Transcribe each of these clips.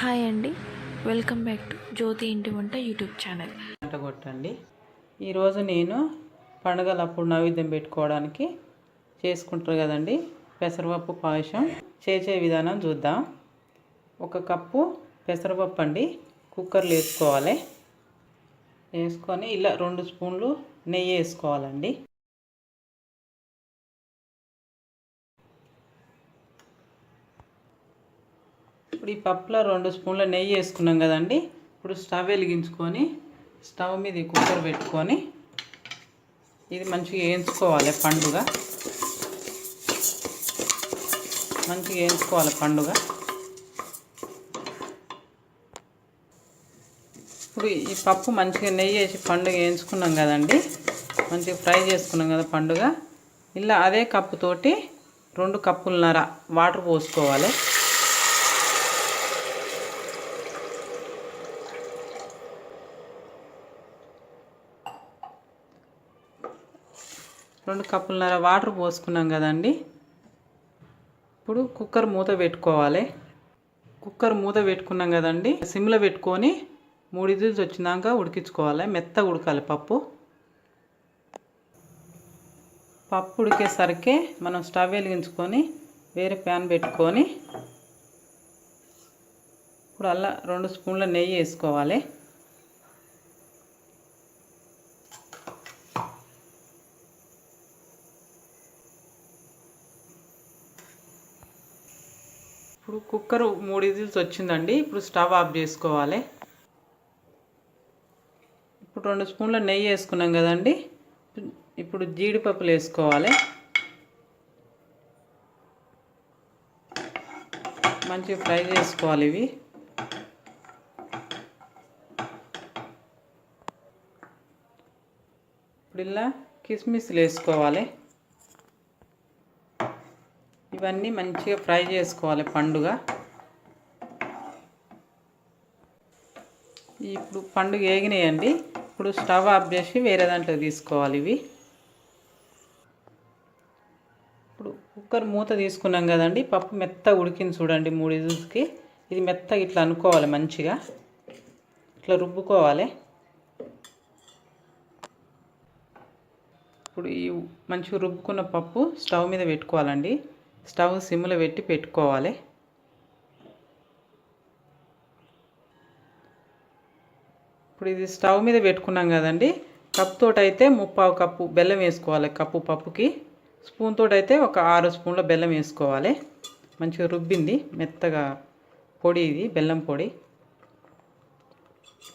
Hi అండి. Welcome back to జ్యోతి ఇంటి వంట యూట్యూబ్ ఛానల్. వంట కొట్టండి. ఈరోజు నేను పండగలప్పుడు నైవేద్యం పెట్టుకోవడానికి చేసుకుంటారు కదండి. పెసరపప్పు పాయసం చేసే విధానం చూద్దాం. ఒక కప్పు పెసరపప్పు అండి. కుక్కర్లో వేసుకోవాలి. వేసుకొని ఇలా రెండు స్పూన్లు నెయ్యి వేసుకోవాలండి. ఇప్పుడు ఈ పప్పులో రెండు స్పూన్ల నెయ్యి వేసుకున్నాం కదండి. ఇప్పుడు స్టవ్ వెలిగించుకొని స్టవ్ మీద కుక్కర్ పెట్టుకొని ఇది మంచిగా వేయించుకోవాలి పండుగ. మంచిగా వేయించుకోవాలి పండుగ. ఇప్పుడు ఈ పప్పు మంచిగా నెయ్యి వేసి పండుగ వేయించుకున్నాం కదండి. మంచిగా ఫ్రై చేసుకున్నాం కదా పండుగ. ఇలా అదే కప్పుతోటి రెండు కప్పులన్నర వాటర్ పోసుకోవాలి. రెండు కప్పులన్నర వాటర్ పోసుకున్నాం కదండి. ఇప్పుడు కుక్కర్ మూత పెట్టుకోవాలి. కుక్కర్ మూత పెట్టుకున్నాం కదండి. సిమ్లో పెట్టుకొని మూడు ఇజిల్స్ వచ్చినాక ఉడికించుకోవాలి. మెత్తగా ఉడకాలి పప్పు. పప్పు ఉడికేసరికి మనం స్టవ్ వెలిగించుకొని వేరే ప్యాన్ పెట్టుకొని ఇప్పుడు అలా రెండు స్పూన్ల నెయ్యి వేసుకోవాలి. ఇప్పుడు కుక్కర్ మూడు ఇజిల్స్ వచ్చిందండి. ఇప్పుడు స్టవ్ ఆఫ్ చేసుకోవాలి. ఇప్పుడు రెండు స్పూన్ల నెయ్యి వేసుకున్నాం కదండి. ఇప్పుడు జీడిపప్పులు వేసుకోవాలి. మంచిగా ఫ్రై చేసుకోవాలి ఇవి. ఇప్పుడు ఇలా కిస్మిస్లు వేసుకోవాలి. ఇవన్నీ మంచిగా ఫ్రై చేసుకోవాలి పండుగ. ఇప్పుడు పండుగ ఏగినాయండి. ఇప్పుడు స్టవ్ ఆఫ్ చేసి వేరే దాంట్లో తీసుకోవాలి ఇవి. ఇప్పుడు కుక్కర్ మూత తీసుకున్నాం కదండి. పప్పు మెత్త ఉడికింది చూడండి మూడు ఇజుల్స్కి ఇది మెత్తగా ఇట్లా అనుకోవాలి మంచిగా. ఇట్లా రుబ్బుకోవాలి. ఇప్పుడు ఈ మంచిగా రుబ్బుకున్న పప్పు స్టవ్ మీద పెట్టుకోవాలండి. స్టవ్ సిమ్లో పెట్టి పెట్టుకోవాలి. ఇప్పుడు ఇది స్టవ్ మీద పెట్టుకున్నాం కదండి. కప్ తోటి అయితే ముప్పావు కప్పు బెల్లం వేసుకోవాలి కప్పు పప్పుకి. స్పూన్ తోటి అయితే ఒక ఆరు స్పూన్ల బెల్లం వేసుకోవాలి. మంచిగా రుబ్బింది మెత్తగా పొడి ఇది బెల్లం పొడి.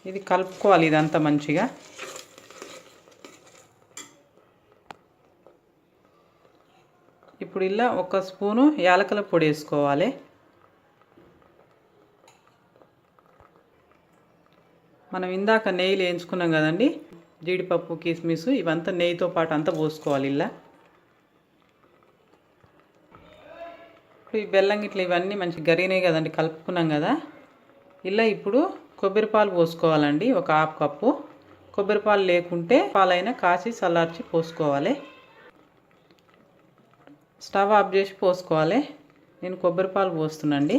ఇది కలుపుకోవాలి ఇదంతా మంచిగా. ఇప్పుడు ఇలా ఒక స్పూను యాలకల పొడి వేసుకోవాలి. మనం ఇందాక నెయ్యిలు వేయించుకున్నాం కదండి జీడిపప్పు కిస్మిస్ ఇవంతా నెయ్యితో పాటు అంతా పోసుకోవాలి ఇలా. ఇప్పుడు ఈ బెల్లం ఇట్లా ఇవన్నీ మంచి గరిగినాయి కదండి కలుపుకున్నాం కదా. ఇలా ఇప్పుడు కొబ్బరి పాలు పోసుకోవాలండి ఒక హాఫ్ కప్పు. కొబ్బరి పాలు లేకుంటే పాలైనా కాచి చల్లార్చి పోసుకోవాలి. స్టవ్ ఆఫ్ చేసి పోసుకోవాలి. నేను కొబ్బరి పాలు పోస్తున్నాండి.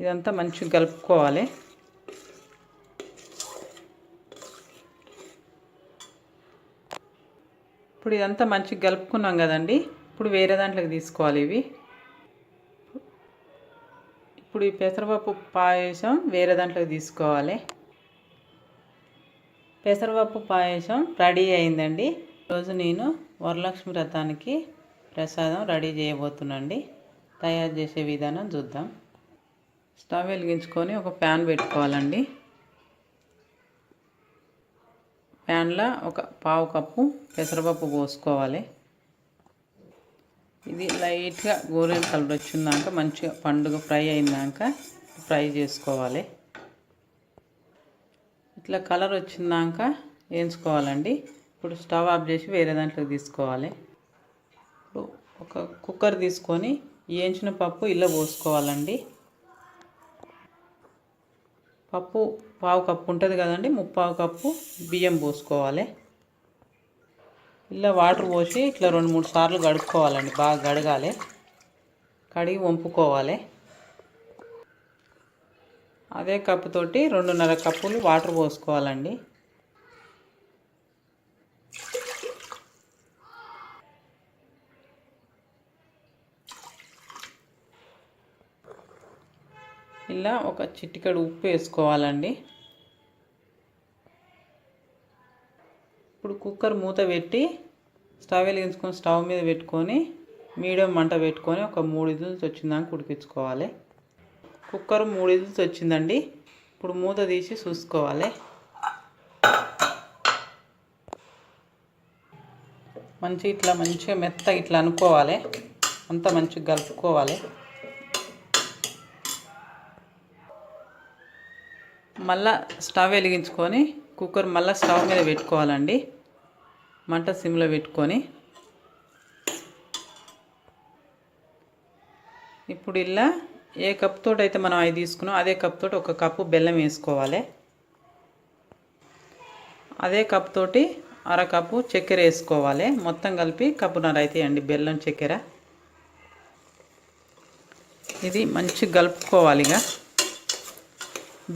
ఇదంతా మంచిగా కలుపుకోవాలి. ఇప్పుడు ఇదంతా మంచిగా కలుపుకున్నాం కదండి. ఇప్పుడు వేరే దాంట్లోకి తీసుకోవాలి ఇవి. ఇప్పుడు ఈ పెసరపప్పు పాయసం వేరే దాంట్లోకి తీసుకోవాలి. పెసరపప్పు పాయసం రెడీ అయిందండి. రోజు నేను వరలక్ష్మి వ్రతానికి ప్రసాదం రెడీ చేయబోతున్నాండి తయారు చేసే విధానం చూద్దాం. స్టవ్ వెలిగించుకొని ఒక ప్యాన్ పెట్టుకోవాలండి. ప్యాన్లో ఒక పావు కప్పు పెసరపప్పు పోసుకోవాలి. ఇది లైట్గా గోరెన్ కలర్ వచ్చిందాక మంచిగా పండుగ ఫ్రై అయిందాక ఫ్రై చేసుకోవాలి. ఇట్లా కలర్ వచ్చిందాక వేయించుకోవాలండి. ఇప్పుడు స్టవ్ ఆఫ్ చేసి వేరే దాంట్లో తీసుకోవాలి. ఇప్పుడు ఒక కుక్కర్ తీసుకొని వేయించిన పప్పు ఇలా పోసుకోవాలండి. పప్పు పావు కప్పు ఉంటుంది కదండి ముప్పావు కప్పు బియ్యం పోసుకోవాలి. ఇలా వాటర్ పోసి ఇట్లా రెండు మూడు సార్లు కడుక్కోవాలండి బాగా గడగాలి కడిగి వంపుకోవాలి. అదే కప్పుతోటి రెండున్నర కప్పులు వాటర్ పోసుకోవాలండి. ఇలా ఒక చిటికెడు ఉప్పు వేసుకోవాలండి. ఇప్పుడు కుక్కర్ మూత పెట్టి స్టవ్ వెలిగించుకొని స్టవ్ మీద పెట్టుకొని మీడియం మంట పెట్టుకొని ఒక మూడు ఇది వచ్చిందాక ఉడికించుకోవాలి. కుక్కర్ మూడు వచ్చిందండి ఇప్పుడు మూత తీసి చూసుకోవాలి. మంచి ఇట్లా మంచిగా మెత్త ఇట్లా అనుకోవాలి. అంతా మంచిగా కలుపుకోవాలి. మళ్ళా స్టవ్ వెలిగించుకొని కుక్కర్ మళ్ళీ స్టవ్ మీద పెట్టుకోవాలండి. మంట సిమ్లో పెట్టుకొని. ఇప్పుడు ఇలా ఏ కప్ తోటి అయితే మనం అవి తీసుకున్నాం అదే కప్ తోటి ఒక కప్పు బెల్లం వేసుకోవాలి. అదే కప్ తోటి అర కప్పు చక్కెర వేసుకోవాలి. మొత్తం కలిపి కప్పున్నర అవుతాయండి బెల్లం చక్కెర. ఇది మంచి కలుపుకోవాలి ఇక.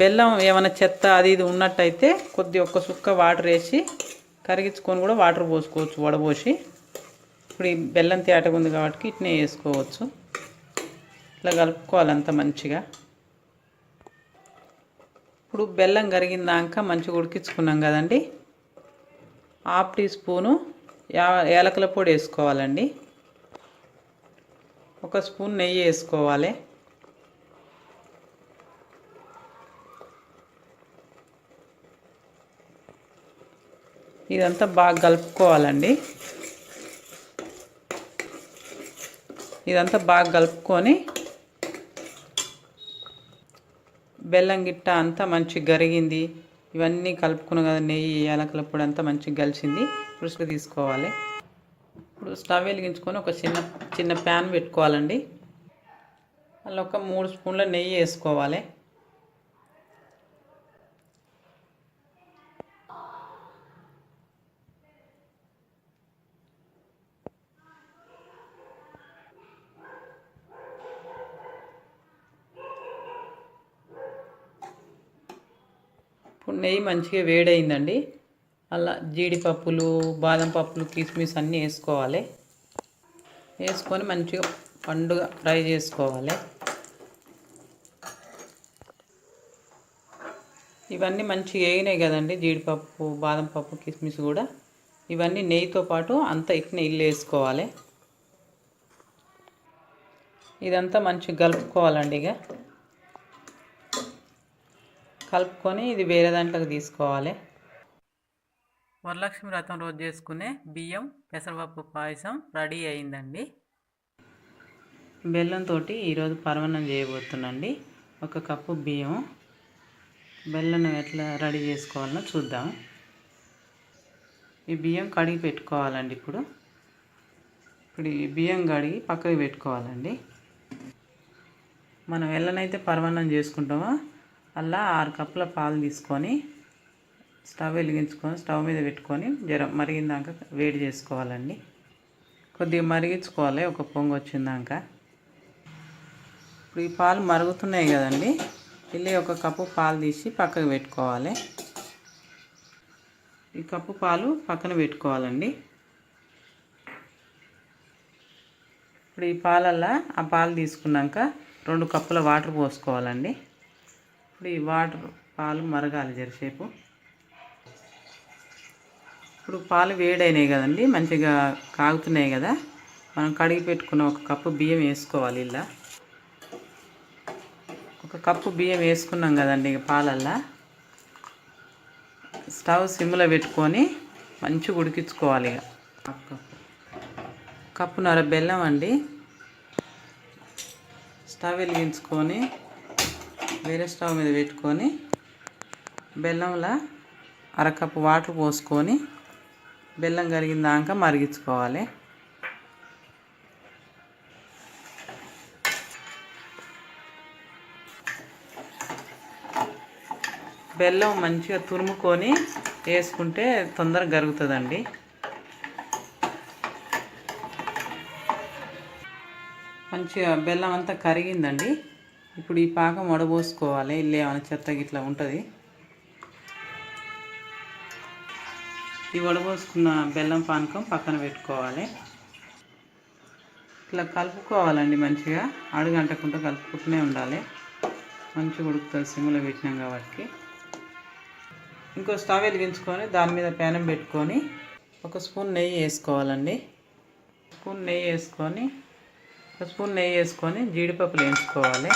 బెల్లం ఏమైనా చెత్త అది ఇది ఉన్నట్టయితే కొద్ది ఒక్క సుక్క వాటర్ వేసి కరిగించుకొని కూడా వాటర్ పోసుకోవచ్చు వడపోసి. ఇప్పుడు ఈ బెల్లం తేటగా ఉంది కాబట్టి ఇట్నే వేసుకోవచ్చు. ఇట్లా కలుపుకోవాలి అంత మంచిగా. ఇప్పుడు బెల్లం కరిగిందాక మంచిగా ఉడికించుకున్నాం కదండి. హాఫ్ టీ స్పూను యా యాలకుల పొడి వేసుకోవాలండి. ఒక స్పూన్ నెయ్యి వేసుకోవాలి. ఇదంతా బాగా కలుపుకోవాలండి. ఇదంతా బాగా కలుపుకొని బెల్లం గిట్ట అంతా మంచిగా గరిగింది. ఇవన్నీ కలుపుకున్న కదా నెయ్యి యాలకుల పొడి అంతా మంచిగా కలిసింది పులుసుకు తీసుకోవాలి. ఇప్పుడు స్టవ్ వెలిగించుకొని ఒక చిన్న చిన్న ప్యాన్ పెట్టుకోవాలండి. అందులో ఒక మూడు స్పూన్ల నెయ్యి వేసుకోవాలి. నెయ్యి మంచిగా వేడైందండి. అలా జీడిపప్పులు బాదం పప్పులు కిస్మిస్ అన్నీ వేసుకోవాలి. వేసుకొని మంచిగా పండుగ ఫ్రై చేసుకోవాలి. ఇవన్నీ మంచిగా వేగినాయి కదండి జీడిపప్పు బాదం పప్పు కిస్మిస్ కూడా. ఇవన్నీ నెయ్యితో పాటు అంతా ఇట్నే ఇల్లు వేసుకోవాలి. ఇదంతా మంచిగా కలుపుకోవాలండి ఇక. కలుపుకొని ఇది వేరే దాంట్లోకి తీసుకోవాలి. వరలక్ష్మి వ్రతం రోజు చేసుకునే బియ్యం పెసరపప్పు పాయసం రెడీ అయిందండి. బెల్లంతో ఈరోజు పరమాన్నం చేయబోతున్నాండి ఒక కప్పు బియ్యం. బెల్లం ఎట్లా రెడీ చేసుకోవాలో చూద్దాం. ఈ బియ్యం కడిగి పెట్టుకోవాలండి ఇప్పుడు. ఇప్పుడు ఈ బియ్యం కడిగి పక్కకి పెట్టుకోవాలండి. మనం ఎల్లనైతే పరమాన్నం చేసుకుంటామో? అలా ఆరు కప్పుల పాలు తీసుకొని స్టవ్ వెలిగించుకొని స్టవ్ మీద పెట్టుకొని జ్వరం మరిగిందాక వేడి చేసుకోవాలండి. కొద్దిగా మరిగించుకోవాలి ఒక పొంగు వచ్చిందాక. ఇప్పుడు ఈ పాలు మరుగుతున్నాయి కదండి వెళ్ళి ఒక కప్పు పాలు తీసి పక్కకు పెట్టుకోవాలి. ఈ కప్పు పాలు పక్కన పెట్టుకోవాలండి. ఇప్పుడు ఈ పాలల్లో ఆ పాలు తీసుకున్నాక రెండు కప్పుల వాటర్ పోసుకోవాలండి. ఇప్పుడు ఈ వాటర్ పాలు మరగాలి జరసేపు. ఇప్పుడు పాలు వేడైనాయి కదండి మంచిగా కాగుతున్నాయి కదా. మనం కడిగి పెట్టుకున్న ఒక కప్పు బియ్యం వేసుకోవాలి ఇలా. ఒక కప్పు బియ్యం వేసుకున్నాం కదండి ఇక పాలల్లా. స్టవ్ సిమ్లో పెట్టుకొని మంచిగా ఉడికించుకోవాలి ఇక. కప్పు. కప్పున్నర బెల్లం అండి. స్టవ్ వెలిగించుకొని వేరే స్టవ్ మీద పెట్టుకొని బెల్లంలో అరకప్పు వాటర్ పోసుకొని బెల్లం కరిగిన దాకా మరిగించుకోవాలి. బెల్లం మంచిగా తురుముకొని వేసుకుంటే తొందరగా కరుగుతుందండి మంచిగా బెల్లం అంతా కరిగిందండి. ఇప్పుడు ఈ పాకం వడబోసుకోవాలి. ఇల్లు ఏమైనా చెత్త గిట్లా ఉంటుంది. ఈ వడబోసుకున్న బెల్లం పానకం పక్కన పెట్టుకోవాలి. ఇట్లా కలుపుకోవాలండి మంచిగా. అడుగంటకుండా కలుపుకుంటూనే ఉండాలి. మంచిగా ఉడుకుతుంది సిమ్లో పెట్టినాం కాబట్టి. ఇంకో స్టవ్ వెలిగించుకొని దాని మీద పేనం పెట్టుకొని ఒక స్పూన్ నెయ్యి వేసుకోవాలండి. స్పూన్ నెయ్యి వేసుకొని ఒక స్పూన్ నెయ్యి వేసుకొని జీడిపప్పులు వేయించుకోవాలి.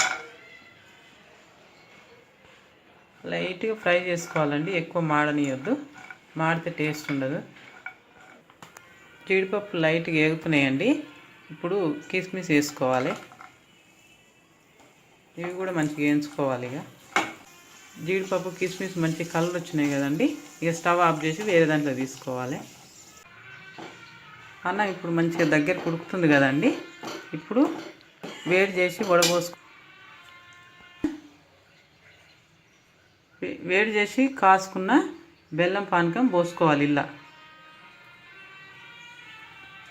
లైట్గా ఫ్రై చేసుకోవాలండి. ఎక్కువ మాడనియొద్దు. మాడితే టేస్ట్ ఉండదు. జీడిపప్పు లైట్గా ఎగుతున్నాయండి ఇప్పుడు కిస్మిస్ వేసుకోవాలి. ఇవి కూడా మంచిగా వేయించుకోవాలి ఇక. జీడిపప్పు కిస్మిస్ మంచి కలర్ వచ్చినాయి కదండి. ఇక స్టవ్ ఆఫ్ చేసి వేరే దాంట్లో తీసుకోవాలి. అన్న ఇప్పుడు మంచిగా దగ్గర కుడుకుతుంది కదండి. ఇప్పుడు వేడి చేసి వడబోసుకు వేడి చేసి కాసుకున్న బెల్లం పానకం పోసుకోవాలి ఇలా.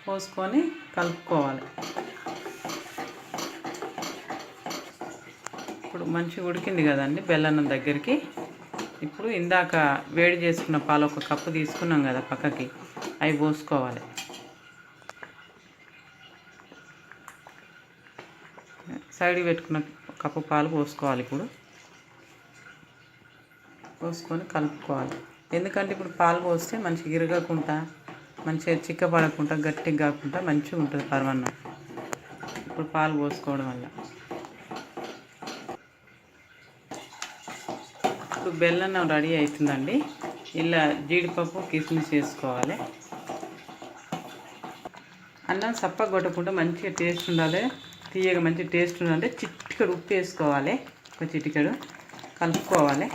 పోసుకొని కలుపుకోవాలి. ఇప్పుడు మంచిగా ఉడికింది కదండి బెల్లం దగ్గరికి. ఇప్పుడు ఇందాక వేడి చేసుకున్న పాలు ఒక కప్పు తీసుకున్నాం కదా పక్కకి. అవి పోసుకోవాలి. సైడ్కి పెట్టుకున్న కప్పు పాలు పోసుకోవాలి ఇప్పుడు. పోసుకొని కలుపుకోవాలి. ఎందుకంటే ఇప్పుడు పాలు పోస్తే మంచిగా ఇరగకుండా మంచిగా చిక్కపడకుండా గట్టిగా కాకుండా మంచిగా ఉంటుంది పరమన్నం. ఇప్పుడు పాలు పోసుకోవడం వల్ల. ఇప్పుడు బెల్లం రెడీ అవుతుందండి. ఇలా జీడిపప్పు కిస్మిస్ వేసుకోవాలి. అన్నం సప్ప కొట్టకుండా మంచిగా టేస్ట్ ఉండాలి. తీయగా మంచి టేస్ట్ ఉండాలంటే చిట్టికడు ఉప్పు వేసుకోవాలి. ఒక చిటికెడు కలుపుకోవాలి.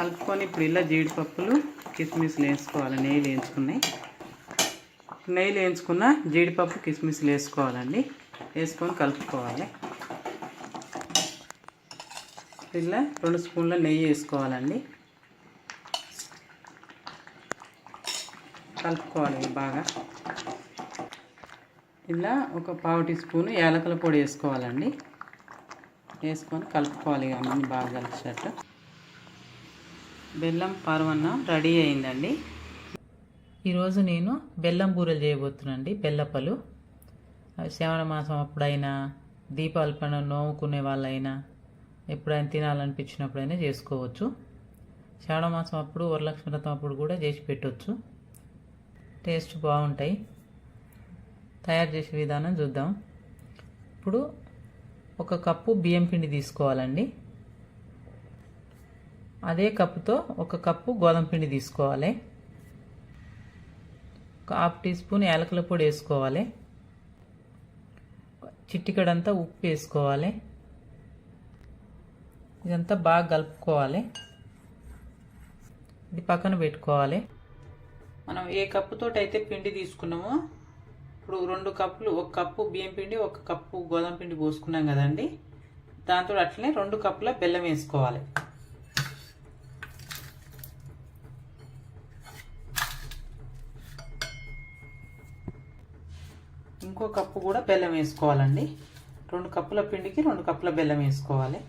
కలుపుకొని ఇప్పుడు ఇలా జీడిపప్పులు కిస్మిస్లు వేసుకోవాలి. నెయ్యి వేయించుకున్నాయి. నెయ్యిలు వేయించుకున్న జీడిపప్పు కిస్మిస్లు వేసుకోవాలండి. వేసుకొని కలుపుకోవాలి. ఇలా రెండు స్పూన్ల నెయ్యి వేసుకోవాలండి. కలుపుకోవాలి బాగా. ఇలా ఒక పావు టీ స్పూన్ యాలకుల పొడి వేసుకోవాలండి. వేసుకొని కలుపుకోవాలి. ఇక అన్నీ బాగా కలిసేటట్టు. బెల్లం పరవన్నం రెడీ అయిందండి. ఈరోజు నేను బెల్లం బూరెలు చేయబోతున్నానండి బెల్లప్పలు అవి శ్రావణ మాసం అప్పుడైనా దీపావళి పండుగ నోముకునే వాళ్ళైనా ఎప్పుడైనా తినాలనిపించినప్పుడైనా చేసుకోవచ్చు. శ్రావణ మాసం అప్పుడు వరలక్ష్మి వ్రతం అప్పుడు కూడా చేసి పెట్టవచ్చు టేస్ట్ బాగుంటాయి. తయారు చేసే విధానం చూద్దాం. ఇప్పుడు ఒక కప్పు బియ్యం పిండి తీసుకోవాలండి. అదే కప్పుతో ఒక కప్పు గోధుమ పిండి తీసుకోవాలి. ఒక హాఫ్ టీ స్పూన్ యాలకుల పొడి వేసుకోవాలి. చిట్టికడంతా ఉప్పు వేసుకోవాలి. ఇదంతా బాగా కలుపుకోవాలి. ఇది పక్కన పెట్టుకోవాలి. మనం ఏ కప్పుతో అయితే పిండి తీసుకున్నామో ఇప్పుడు రెండు కప్పులు ఒక కప్పు బియ్యం పిండి ఒక కప్పు గోధుమ పిండి పోసుకున్నాం కదండి. దాంతో అట్లనే రెండు కప్పుల బెల్లం వేసుకోవాలి. ఇంకో కప్పు కూడా బెల్లం వేసుకోవాలండి. రెండు కప్పుల పిండికి రెండు కప్పుల బెల్లం వేసుకోవాలి.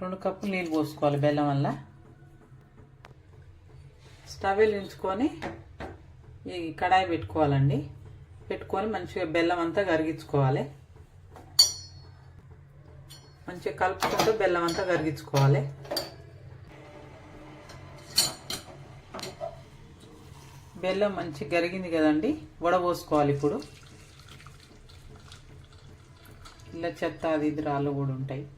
రెండు కప్పులు నీళ్ళు పోసుకోవాలి బెల్లం వల్ల. స్టవ్ వెలిగించుకొని ఈ కడాయి పెట్టుకోవాలండి. పెట్టుకొని మంచిగా బెల్లం అంతా కరిగించుకోవాలి. మంచిగా కలుపుకుంటూ బెల్లం అంతా కరిగించుకోవాలి. బెల్లం మంచిగా కరిగింది కదండి వడబోసుకోవాలి ఇప్పుడు. ఇలా చెత్త అది రాళ్ళు కూడా ఉంటాయి.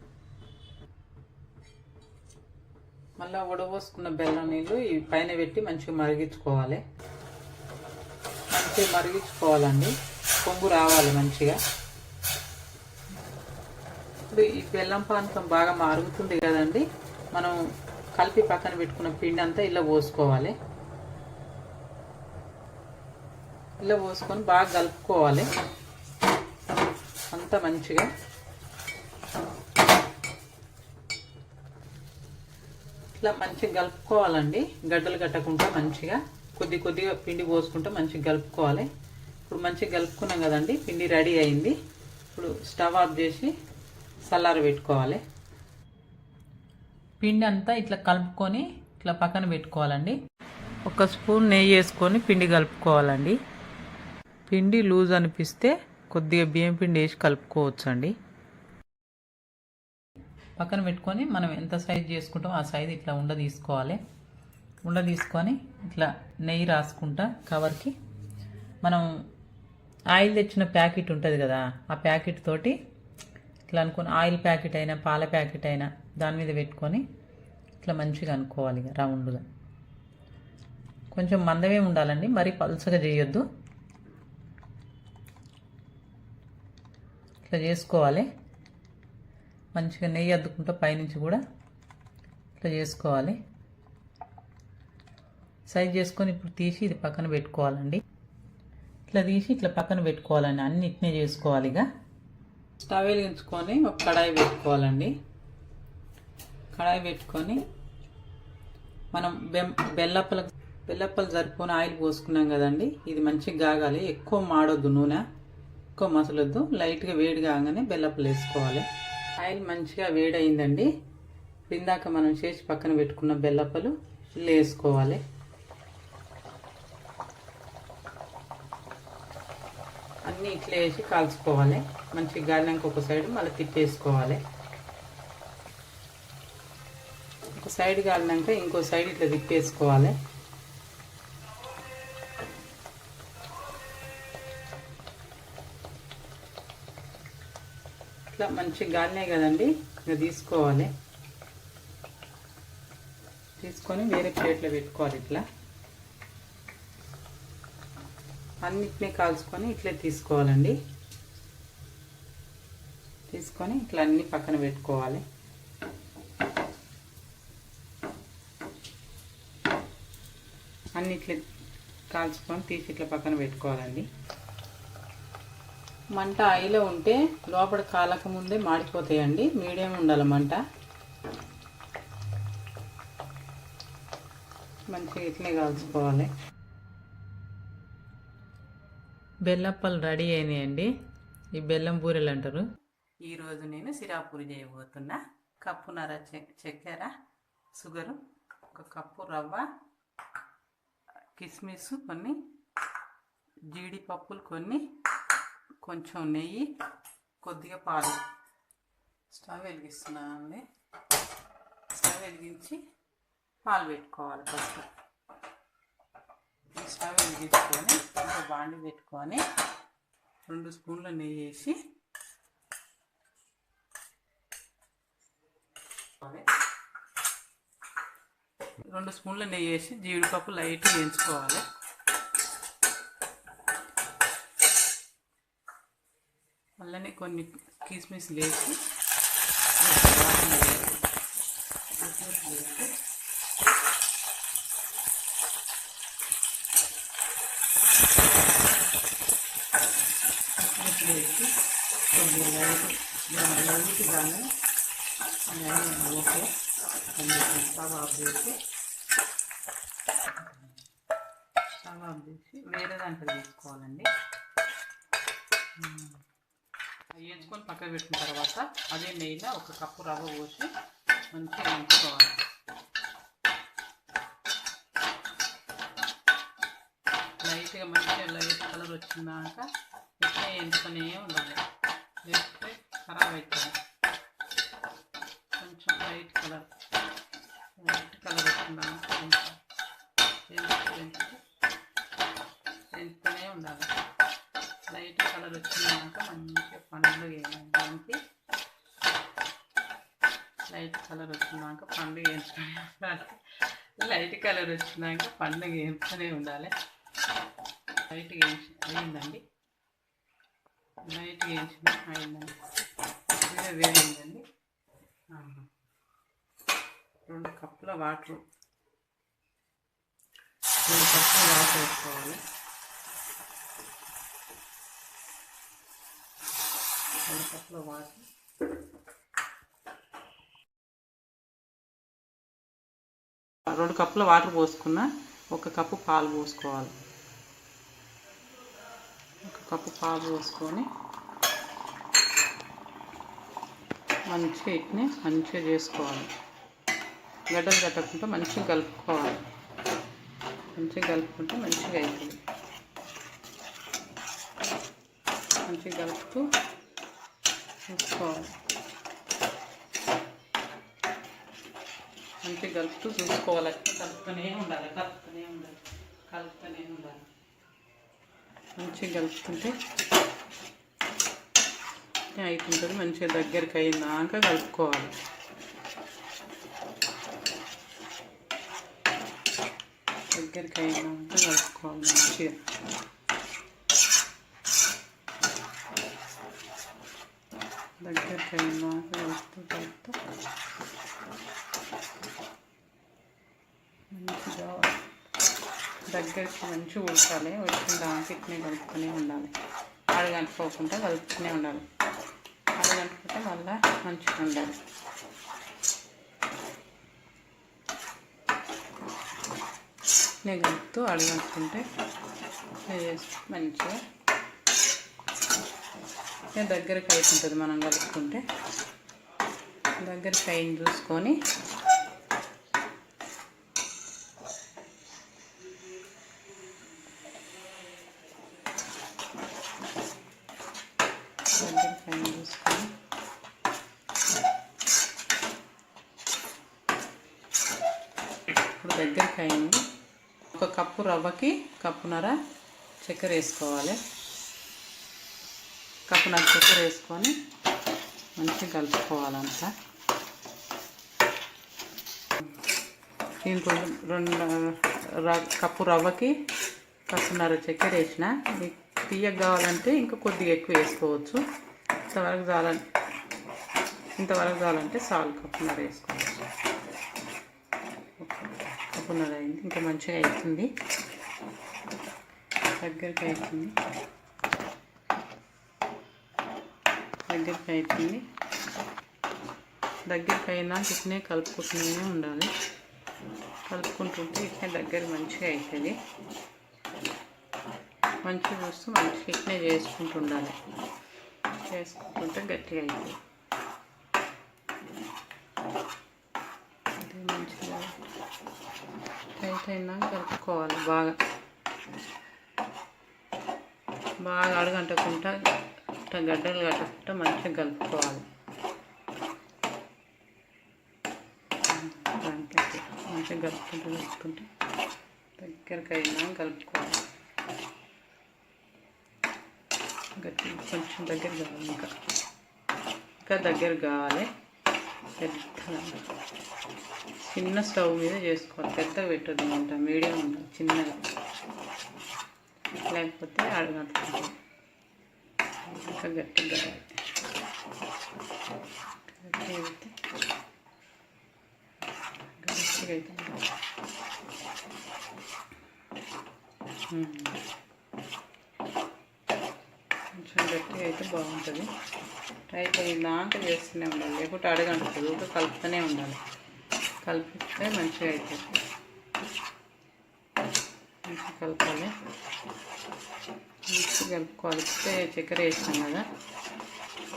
మళ్ళీ వడబోసుకున్న బెల్లం నీళ్ళు ఈ పైన పెట్టి మంచిగా మరిగించుకోవాలి. మంచిగా మరిగించుకోవాలండి. పొంగు రావాలి మంచిగా. ఇప్పుడు ఈ బెల్లం పానకం బాగా మరుగుతుంది కదండి. మనం కలిపి పక్కన పెట్టుకున్న పిండి అంతా ఇలా పోసుకోవాలి. ఇలా పోసుకొని బాగా కలుపుకోవాలి. అంతా మంచిగా. ఇట్లా మంచిగా కలుపుకోవాలండి. గడ్డలు కట్టకుండా మంచిగా. కొద్ది కొద్దిగా పిండి పోసుకుంటే మంచిగా కలుపుకోవాలి. ఇప్పుడు మంచిగా కలుపుకున్నాం కదండి. పిండి రెడీ అయింది. ఇప్పుడు స్టవ్ ఆఫ్ చేసి చల్లార పెట్టుకోవాలి. పిండి అంతా ఇట్లా కలుపుకొని ఇట్లా పక్కన పెట్టుకోవాలండి. ఒక స్పూన్ నెయ్యి వేసుకొని పిండి కలుపుకోవాలండి. పిండి లూజ్ అనిపిస్తే కొద్దిగా బియ్యం పిండి వేసి కలుపుకోవచ్చు అండి పక్కన పెట్టుకొని మనం ఎంత సైజ్ చేసుకుంటామో ఆ సైజ్ ఇట్లా ఉండ తీసుకోవాలి. ఉండ తీసుకొని ఇట్లా నెయ్యి రాసుకుంటా కవర్కి. మనం ఆయిల్ తెచ్చిన ప్యాకెట్ ఉంటుంది కదా ఆ ప్యాకెట్ తోటి ఇట్లా అనుకుని ఆయిల్ ప్యాకెట్ అయినా పాల ప్యాకెట్ అయినా దాని మీద పెట్టుకొని ఇట్లా మంచిగా అనుకోవాలి ఇక రౌండ్గా. కొంచెం మందమే ఉండాలండి మరీ పలుచగా చేయొద్దు. ఇట్లా చేసుకోవాలి. మంచిగా నెయ్యి అద్దుకుంటూ పైనుంచి కూడా ఇట్లా చేసుకోవాలి. సైజ్ చేసుకొని ఇప్పుడు తీసి ఇది పక్కన పెట్టుకోవాలండి. ఇట్లా తీసి ఇట్లా పక్కన పెట్టుకోవాలండి అన్ని చేసుకోవాలి ఇక. స్టవ్ వెలిగించుకొని ఒక కడాయి పెట్టుకోవాలండి. కడాయి పెట్టుకొని మనం బెం బెల్లప్పల బెల్లప్పలు జరుపుకొని ఆయిల్ పోసుకున్నాం కదండి. ఇది మంచిగా కాగాలి ఎక్కువ మాడొద్దు నూనె. ఎక్కువ మసలొద్దు. లైట్గా వేడి కాగానే బెల్లప్పలు వేసుకోవాలి. ఆయిల్ మంచిగా వేడయిందండి. ఇందాక మనం చేసి పక్కన పెట్టుకున్న బెల్లప్పలు వేసుకోవాలి. అన్నీ ఇట్లా వేసి కాల్చుకోవాలి. మంచిగా గాలినాక ఒక సైడ్ మళ్ళీ తిప్పేసుకోవాలి. ఒక సైడ్ కాలినాక ఇంకో సైడ్ ఇట్లా తిప్పేసుకోవాలి. ఇట్లా మంచిగా గాలినాయి కదండి ఇంకా తీసుకోవాలి. తీసుకొని వేరే ప్లేట్లో పెట్టుకోవాలి ఇట్లా. అన్నిటినీ కాల్చుకొని ఇట్లే తీసుకోవాలండి. తీసుకొని ఇట్లా అన్ని పక్కన పెట్టుకోవాలి. అన్నిట్లే కాల్చుకొని తీసి ఇట్లా పక్కన పెట్టుకోవాలండి. మంట ఆయిలో ఉంటే లోపల కాలక ముందే మాడిపోతాయండి. మీడియం ఉండాలి మంట. మంచిగా ఇట్లే కాల్చుకోవాలి. బెల్లప్పలు రెడీ అయినాయండి. ఈ బెల్లం బూరెలు అంటారు. ఈరోజు నేను సిరాపూరి చేయబోతున్నా. కప్పున్నర చె- చక్కెర షుగరు ఒక కప్పు రవ్వ కిస్మిస్ కొన్ని జీడిపప్పులు కొన్ని కొంచెం నెయ్యి కొద్దిగా పాలు. స్టవ్ వెలిగిస్తున్నానండి. స్టవ్ వెలిగించి పాలు పెట్టుకోవాలి ఫస్ట్. ఈ స్టవ్ వెలిగించుకొని ఇంకా బాండి పెట్టుకొని రెండు స్పూన్ల నెయ్యి వేసి రెండు స్పూన్ల నెయ్యి వేసి జీడిపప్పు లైట్ వేయించుకోవాలి. అలానే కొన్ని కిస్మిస్ వేసి కిస్మిస్ వేసి కిస్మిస్ వేసి కొద్దిగా లైట్ కానీ ఓకే స్టవ్ ఆఫ్ చేసి స్టవ్ ఆఫ్ చేసి వేరే దాంట్లో తీసుకోవాలండి అవి వేయించుకొని పక్కన పెట్టిన తర్వాత అదే నెయ్యిలో ఒక కప్పు రవ్వ పోసి మంచిగా వేయించుకోవాలి లైట్గా మంచిగా లైట్ కలర్ వచ్చిందాక ఇట్లా వేయించుకొనే ఉండాలి వేస్తే ఖరాబ్ అవుతుంది కొంచెం లైట్ కలర్ వైట్ కలర్ వచ్చిందాక పెంచుతూనే ఉండాలి. లైట్ కలర్ వచ్చినాక మంచిగా పండ్లు వేయడానికి లైట్ కలర్ వచ్చినాక పండు వేయించుకొని ఉండాలి. లైట్ కలర్ వచ్చినాక పండు వేయించుకునే ఉండాలి. లైట్ వేయించి అయిందండి. లైట్ వేయించిన అయిందండి ఇదే వేయిందండి రెండు కప్పుల వాటర్. రెండు కప్పుల వాటర్ వేసుకోవాలి. రెండు కప్పుల వాటర్. రెండు కప్పుల వాటర్ పోసుకున్న ఒక కప్పు పాలు పోసుకోవాలి. ఒక కప్పు పాలు పోసుకొని మంచిగా ఇట్ని మంచిగా చేసుకోవాలి. గడ్డలు కట్టకుండా మంచిగా కలుపుకోవాలి. మంచిగా కలుపుకుంటే మంచిగా అవుతుంది మంచిగా కలుపుతూ చూసుకోవాలి. మంచిగా కలుపుతూ చూసుకోవాలి. కలుపుతూనే ఉండాలి కలుపుతూనే ఉండాలి కలుపుతూనే ఉండాలి. మంచిగా కలుపుకుంటే అయిపోతుంది మంచిగా దగ్గరికి అయినాక కలుపుకోవాలి. దగ్గరికి అయినాక కలుపుకోవాలి మంచిగా. దగ్గరికి అయినాక కలుపుతూ కలుపుతూ మంచిగా దగ్గరికి మంచిగా ఉడకాలి. ఉడికిన దానికి ఇట్నే కలుపుతూనే ఉండాలి. అడగంటుకోకుండా కలుపుతూనే ఉండాలి. అడగంటుకుంటే మళ్ళీ మంచిగా ఉండాలి. నేను కలుపుతూ అడగంటుకుంటే మంచిగా నేను దగ్గరికి అవుతుంటుంది మనం కలుపుకుంటే. దగ్గరికి అయింది చూసుకొని దగ్గరికి అయింది చూసుకొని ఇప్పుడు దగ్గరికి అయింది ఒక కప్పు రవ్వకి కప్పునర చక్కెర వేసుకోవాలి. కప్పునర చక్కెర వేసుకొని మంచిగా కలుపుకోవాలంతా. దీంట్లో రెండు కప్పు రవ్వకి కప్పున్నర చక్కెర వేసిన. తీయకు కావాలంటే ఇంకా కొద్దిగా ఎక్కువ వేసుకోవచ్చు. ఇంతవరకు చాలని ఇంతవరకు చాలంటే సాల్ట్ కప్పున్నర వేసుకోవచ్చు. కప్పున్నర అయింది. ఇంకా మంచిగా అవుతుంది దగ్గరికి అవుతుంది దగ్గరికి అవుతుంది దగ్గరికి అయినా ఇట్నే కలుపుకుంటూనే ఉండాలి. కలుపుకుంటుంటే ఇట్నే దగ్గర మంచిగా అవుతుంది. మంచిగా చూస్తూ మంచిగా ఇట్నే చేసుకుంటూ ఉండాలి చేసుకుంటుంటే గట్టిగా అవుతుంది. మంచిగా టైట్ అయినా కలుపుకోవాలి బాగా. బాగా అడగంటకుండా ఇట్లా గడ్డలు కట్టకుండా మంచిగా కలుపుకోవాలి. మంచిగా కలుపుకుంటూ కలుపుకుంటే దగ్గరికి అయినా కలుపుకోవాలి. గట్టి కొంచెం దగ్గర కావాలి ఇంకా. ఇంకా దగ్గర కావాలి. పెద్ద చిన్న స్టవ్ మీద చేసుకోవాలి. పెద్దగా పెట్టద్దు అంట మీడియం ఉండాలి చిన్నగా. లేకపోతే అడగంటుకుంటుంది ఇంకా గట్టిగా అయితే గట్టిగా అయితే కొంచెం గట్టిగా అయితే బాగుంటుంది. టైట్ అయినాక చేస్తూనే ఉండాలి. లేకుంటే అడగంటుంది ఊరికే కలుపుతూనే ఉండాలి. కలిపిస్తే మంచిగా అవుతుంది మంచిగా కలపాలి. మంచిగా కలుపుకోవాలి. ఇప్పుడే చక్కెర వేసాం కదా.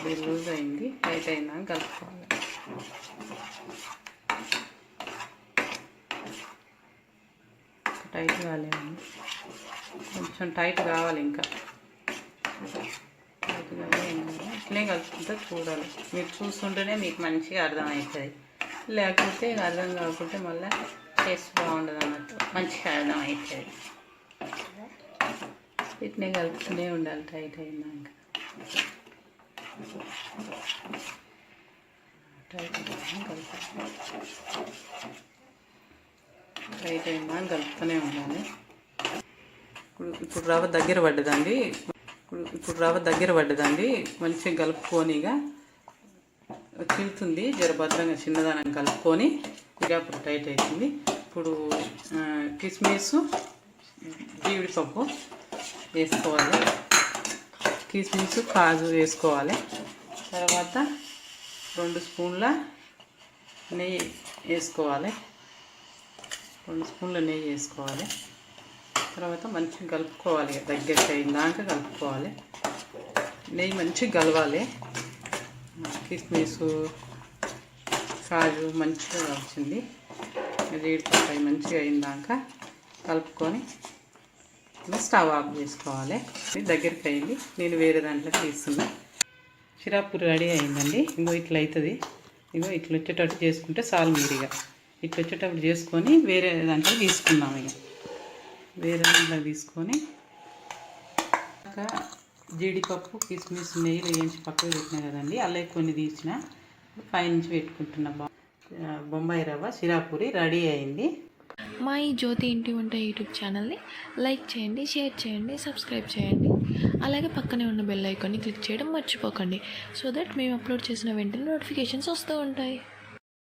ఇది లూజ్ అయింది. టైట్ అయినా కలుపుకోవాలి. టైట్ కాలేము కొంచెం టైట్ కావాలి ఇంకా. టైట్ కావాలి ఇట్లే కలుపుకుంటే చూడాలి. మీరు చూస్తుంటేనే మీకు మంచిగా అర్థమవుతుంది. లేకపోతే అర్థం కాకుంటే మళ్ళీ టేస్ట్ బాగుండదు అన్నట్టు మంచిగా అర్థం అవుతుంది ఇట్నే కలుపుతూనే ఉండాలి టైట్ అయినాక. టైట్ అయినా టైట్ అయినా కలుపుతూనే ఉండాలి. ఇప్పుడు ఇప్పుడు రవ్వ దగ్గర పడ్డదండి. ఇప్పుడు ఇప్పుడు రవ్వ దగ్గర పడ్డదండి. మంచిగా కలుపుకొనిగా తింటుంది జర భద్రంగా చిన్నదానం కలుపుకొని ఇక అప్పుడు టైట్ అవుతుంది. ఇప్పుడు కిస్మిస్ జీడిపప్పు వేసుకోవాలి. కిస్మిస్ కాజు వేసుకోవాలి. తర్వాత రెండు స్పూన్ల నెయ్యి వేసుకోవాలి. రెండు స్పూన్ల నెయ్యి వేసుకోవాలి. తర్వాత మంచిగా కలుపుకోవాలి. దగ్గరికి అయిందాక కలుపుకోవాలి. నెయ్యి మంచిగా కలవాలి. కిస్మిస్ కాజు మంచిగా వచ్చింది. జీడిపప్పు మంచిగా అయిందాక కలుపుకొని ఇంకా స్టవ్ ఆఫ్ చేసుకోవాలి. దగ్గరికి అయింది. నేను వేరే దాంట్లో తీస్తున్నా చిరాపూరి రెడీ అయిందండి. ఇంకో ఇట్లా అవుతుంది ఇగో ఇట్లా వచ్చేటట్టు చేసుకుంటే చాలు మీరిగా. ఇట్లా వచ్చేటప్పుడు చేసుకొని వేరే దాంట్లో తీసుకున్నాం ఇక. వేరే దాంట్లో తీసుకొని ఇంకా జీడిపప్పు కిస్మిస్ నెయ్యి వేయించి పక్కకు పెట్టినా కదండి. అలా కొన్ని తీసిన. పైనుంచి పెట్టుకుంటున్న బొంబాయి రవ్వ సిరాపూరి రెడీ అయింది. మా ఈ జ్యోతి ఇంటి వంట యూట్యూబ్ ఛానల్ని లైక్ చేయండి షేర్ చేయండి సబ్స్క్రైబ్ చేయండి. అలాగే పక్కనే ఉన్న బెల్ ఐకాన్ని క్లిక్ చేయడం మర్చిపోకండి. సో దట్ మేము అప్లోడ్ చేసిన వెంటనే నోటిఫికేషన్స్ వస్తూ ఉంటాయి.